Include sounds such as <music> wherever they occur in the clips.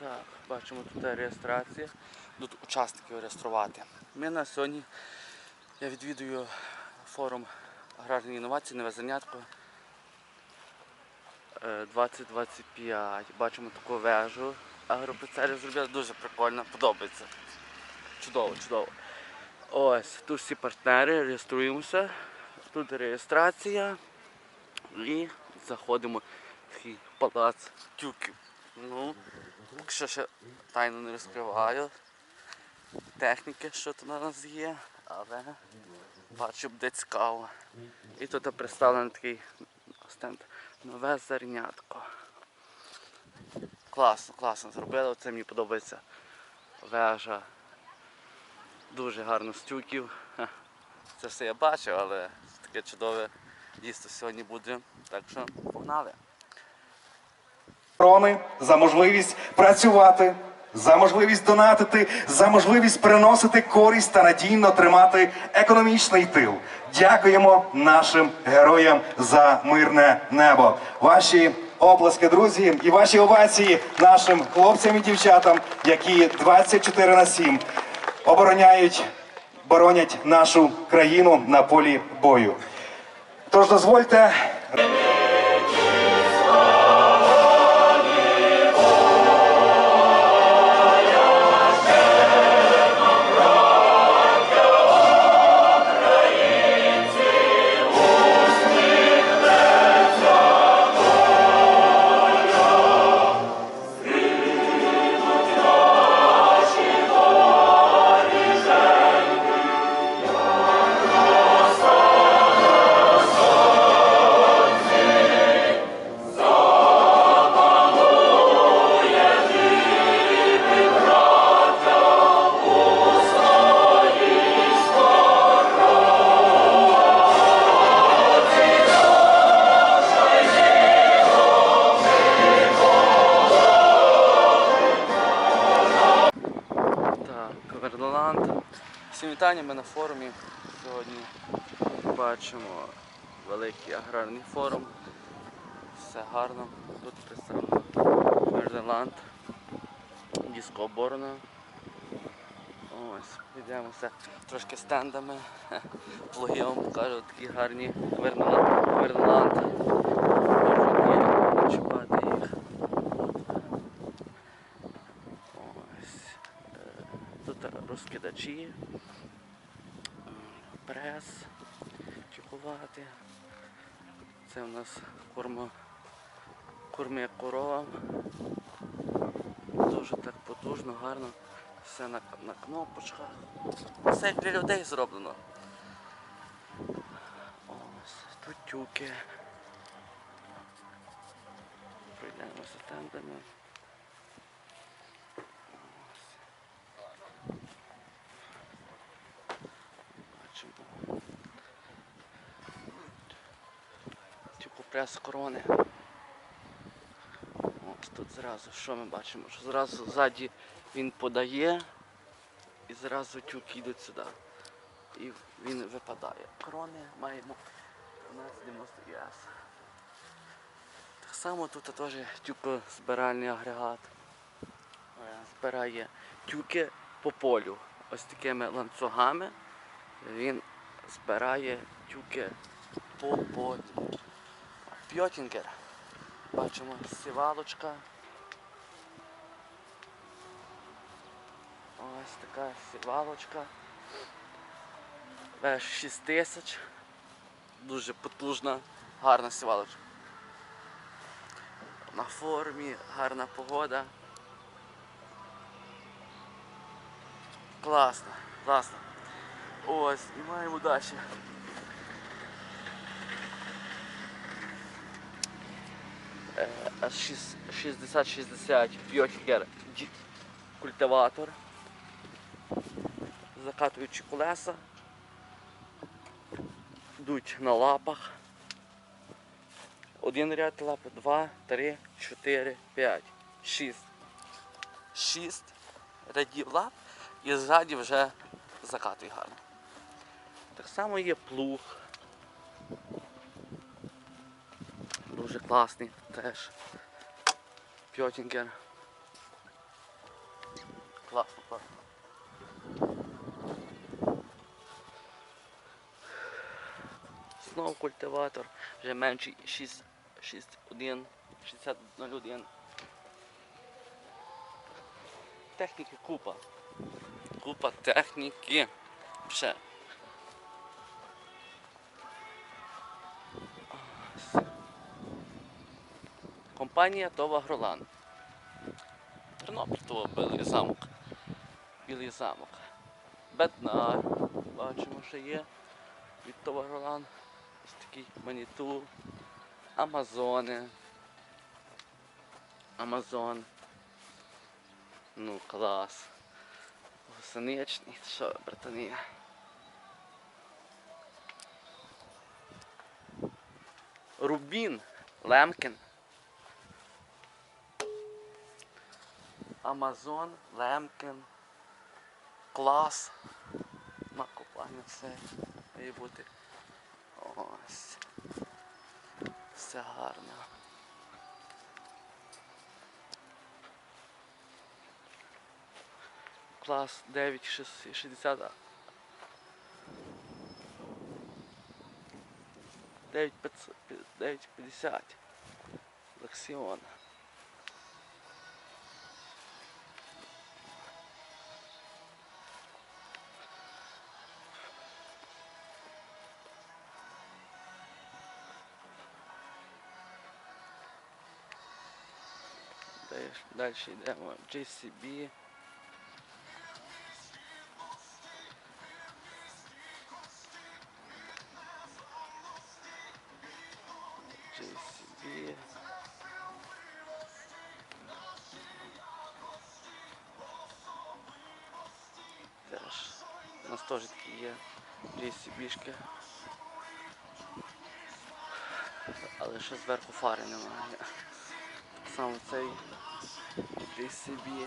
Так, бачимо тут реєстрація. Тут учасників реєструвати. Ми на сьогодні я відвідую форум аграрні інновації, нове заняття е, 2025. Бачимо таку вежу. Агропецері зробили дуже прикольно, подобається. Чудово, чудово. Ось, тут всі партнери, реєструємося. Тут реєстрація. І заходимо в такий палац тюків. Ну, поки що ще тайну не розкриваю. Техніки, що тут у нас є, але бачу, буде цікаво. І тут представлений такий стенд нове зернятко. Класно, класно зробили, це мені подобається вежа. Дуже гарно з тюків. Ха. Це все я бачив, але таке чудове дійство сьогодні буде. Так що погнали. Охорони, за можливість працювати, за можливість донатити, за можливість приносити користь та надійно тримати економічний тил. Дякуємо нашим героям за мирне небо. Ваші оплески, друзі, і ваші овації нашим хлопцям і дівчатам, які 24 на 7 обороняють, боронять нашу країну на полі бою. Тож дозвольте Сьогодні бачимо великий аграрний форум. Все гарно. Тут представлено Верноланд, дискооборона. Ось, підемося трошки стендами. <laughs> Влоги вам покажу такі гарні. Ось. е, Тут розкидачі, прес, чекувати. Це у нас корма, корми коровам. Дуже так потужно, гарно. Все на, на кнопочках. Все для людей зроблено. Ось, тут тюки. Пройдемося стендами. Бачимо. Типу прес корони. Ось тут зразу, що ми бачимо? Що зразу ззаді він подає і зразу тюки йдуть сюди. І він випадає. Корони маємо у нас 90 ЄС. Так само тут теж тюкозбиральний агрегат. Е, Збирає тюки по полю. Ось такими ланцюгами він збирає тюки по полю. Пьотінгер. Бачимо сівалочка. Ось така сівалочка. Веш 6000. Дуже потужна, гарна сівалочка. На формі, гарна погода. Класно, класно. Ось, і маємо далі. 60-60 Пьотікер культиватор. Закатуючи колеса. Йдуть на лапах. Один ряд лап, два, три, чотири, п'ять, шість. Шість рядів лап і ззаді вже закатує гарно. Так само є плуг. Дуже класний теж. Пьотінгер. класно, класно. Знову культиватор, вже менший 6, 6.1, 60.01. Техніки купа. Купа техніки. Ще. Компанія Това Гролан. Тернопіль того Білий замок. Білий замок. Бетнар. Бачимо, що є. Від Това Гролан. Ось такий маніту. Амазони. Амазон. Ну, клас. Гусеничний. Що, братанія? Рубін. Лемкін. Амазон, Лемкін. Клас. Накопання все має бути. Ось. Все гарно. Клас 960. 950. Лексіон. Далі йдемо. JCB. JCB. Теж у нас теж такі є JCB-шки. Але ще зверху фари немає. Саме цей JCB.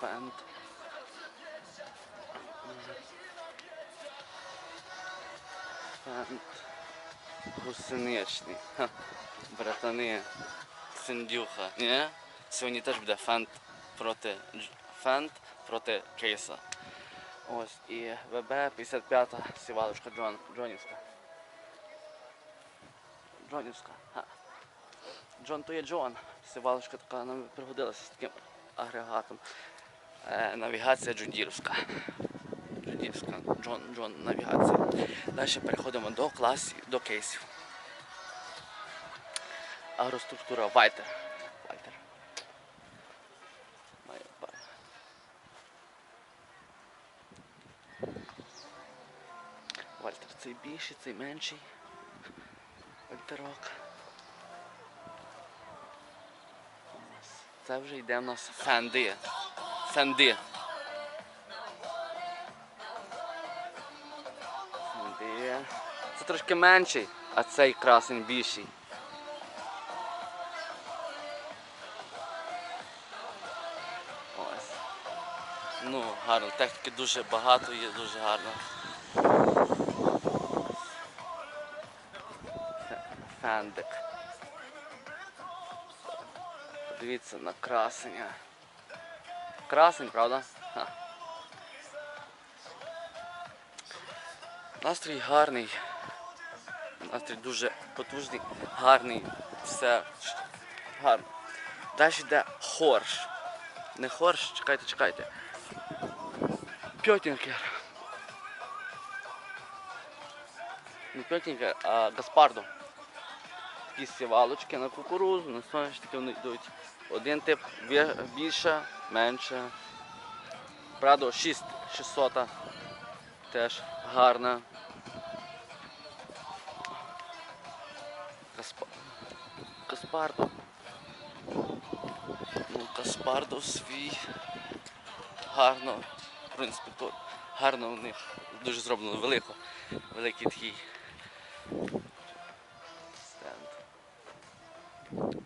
Фенд. Гусеничний. Ха. Братани. Синдюха. Ні? Сьогодні теж буде фенд проти фенд проти кейса. Ось і ВБ 55 сівалочка Джон, Джонівська. Джонівська. Ха. Джон то є Джон. Сівалочка така нам пригодилася з таким агрегатом. Е, навігація Джондірівська. Джондірівська. Джон, Джон навігація. Далі переходимо до класів, до кейсів. Агроструктура Вайтер. Вайтер. Вальтер цей більший, цей менший. Вальтерок. Це вже йде в нас. Фенди. Фенди. Трошки менший, а цей красень більший. Ну, гарно. Техніки дуже багато є, дуже гарно. Фендик. Подивіться на красення. Красень, правда? Ха. Настрій гарний. Настрій дуже потужний, гарний. Все гарно. Далі йде хорш. Не хорш, чекайте, чекайте. Пьотінкер. Не пьотінкер, а Гаспардо. Такі сівалочки на кукурузу, на соняшники вони йдуть. Один тип більше, менше. Прадо 6600. Теж гарна. Каспардо. Ну, Каспардо свій. Гарно. В принципі, то гарно у них дуже зроблено велико. Великий такий.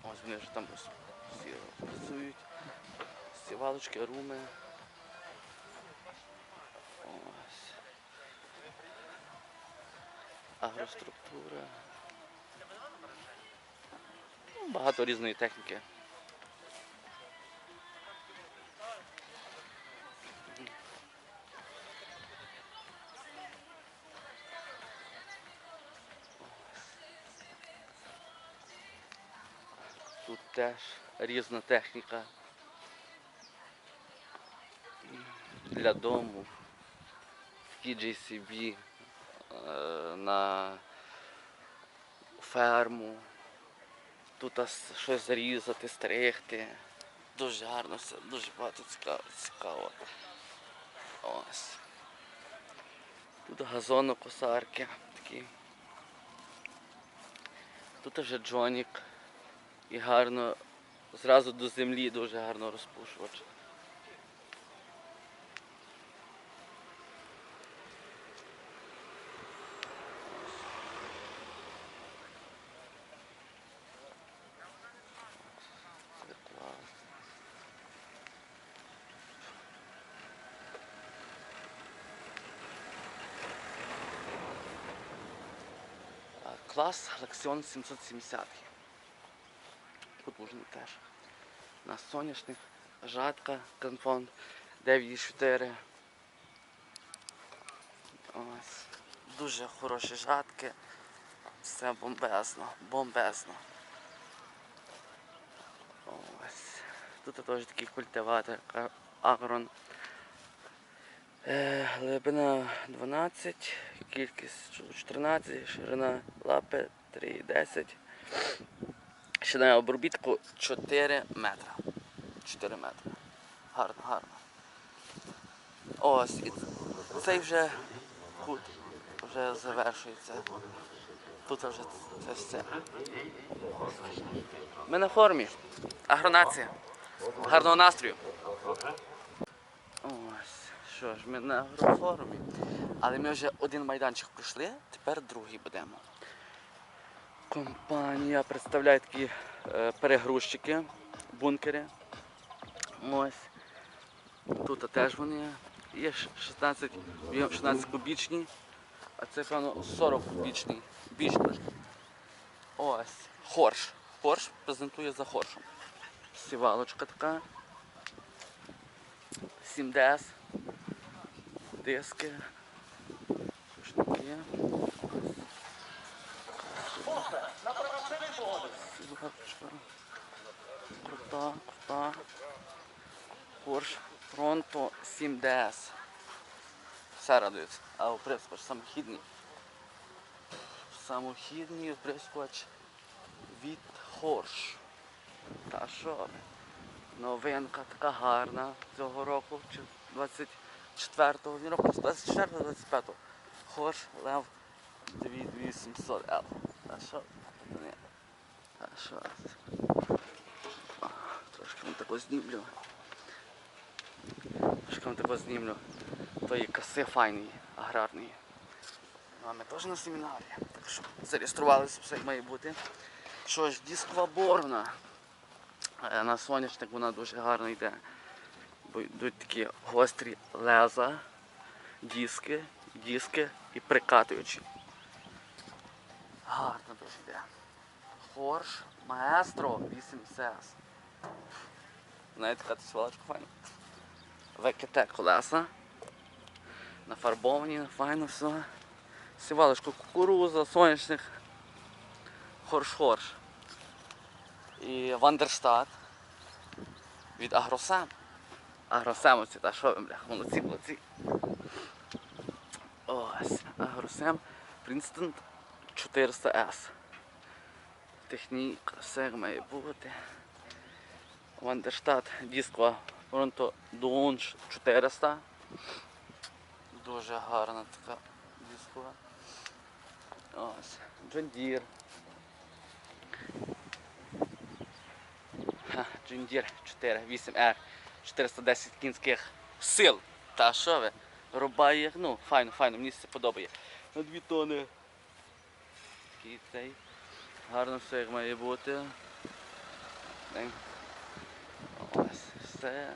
Ось вони вже там всі працюють. Сівалочки, руми. Ось. Агроструктура. Багато різної техніки. Тут теж різна техніка для дому, такі JCB е, на ферму. Тут щось зарізати, стригти. Дуже гарно все, дуже багато цікаво. цікаво. Ось. Тут газонокосарки такі. Тут вже джонік. І гарно зразу до землі дуже гарно розпушувач. Це клас. А, Клас Галаксіон 770. Потужний теж. На соняшник, жатка, конфон 9,4. Ось. Дуже хороші жатки. Все бомбезно, бомбезно. Ось. Тут теж такий культиватор агрон. Е, глибина 12, кількість 14, ширина лапи 3,10. Ширина обробітку 4 метра. 4 метри. Гарно, гарно. Ось, і цей вже кут вже завершується. Тут вже це все. Ми на формі. Агронація. Гарного настрою. Ось, що ж, ми на агрофорумі. Але ми вже один майданчик пройшли, тепер другий будемо. Компанія представляє такі е, перегрузчики, бункери. Ось. Тут теж вони є ш- 16, 16 кубічні, а це, певно, 40 кубічний. Більш. Ось. Хорш. Хорш презентує за хоршем. Сівалочка така. 7DS. Диски. Сушники. Сівалочка. Крута, крута. Порш Фронто 7DS. Все радується. А оприскувач самохідний. Самохідний оприскувач від Хорш. Та що? Новинка така гарна цього року, чи 24-го, ні року, 24-го, 25-го. Хорш Лев 2800 L. Та що? Ні. Та що? Трошки вам тако знімлю. Трошки вам тако знімлю. Тої коси файної, аграрної. Ну, а ми теж на семінарі. Так що зареєструвалися, все як має бути. Що ж, дискова борна. Е, На соняшник вона дуже гарно йде. Бо йдуть такі гострі леза, диски, диски і прикатуючі. Гарно дуже йде. Хорш Маестро 8 СС. Знаєте, така свалочка файна. ВКТ колеса. Нафарбовані, файно все. Сівалочка кукуруза, соняшник. Хорш-хорш. І Вандерштат від Агросем. Агросемовці, та що ви, бля, молодці, молодці. Ось, Агросем Princeton 400S. Техніка, все має бути. Вандерштат дискова Фронто Дуонж 400. Дуже гарна така дискова. Ось. John Deere. John Deere 4, 8R, 410 кінських сил. Та що ви? Рубає ну, файно, файно, мені це подобає. На 2 тони. Такий цей. Гарно все як має бути. Ось все.